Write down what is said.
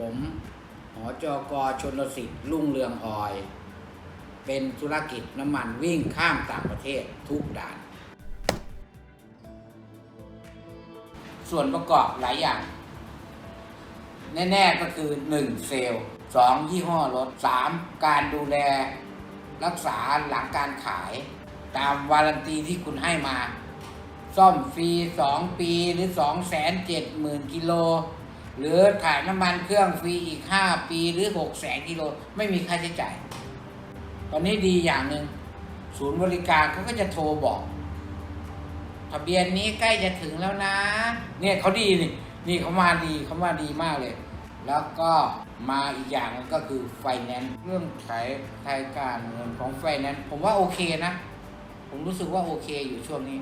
ผมหอจกชนสิทธิ์รุ่งเรืองออย เป็นธุรกิจน้ำมันวิ่งข้ามต่างประเทศทุกด่าน ส่วนประกอบหลายอย่าง แน่ ๆ ก็คือ 1. เซลล์ 2. ยี่ห้อรถ 3. การดูแล รักษาหลังการขาย ตามวารันตีที่คุณให้มา ซ่อมฟรี 2 ปีหรือ 2 7 0 0 0 0กิโล หรือถ่ายน้ำมันเครื่องฟรีอีก 5 ปีหรือ6 0 0 0 0กิโล ไม่มีค่าใช้จ่าย ตอนนี้ดีอย่างหนึ่งศูนย์บริการเขาก็จะโทรบอกทะเบียนนี้ใกล้จะถึงแล้วนะ เนี่ยเขาดีนี่นี่เขามาดีเขามาดีมากเลย แล้วก็มาอีกอย่างหนึงก็คือไฟแนนซ์เรื่องขายรายการเงินของไฟแนนซ์ผมว่าโอเคนะ ผมรู้สึกว่าโอเคอยู่ช่วงนี้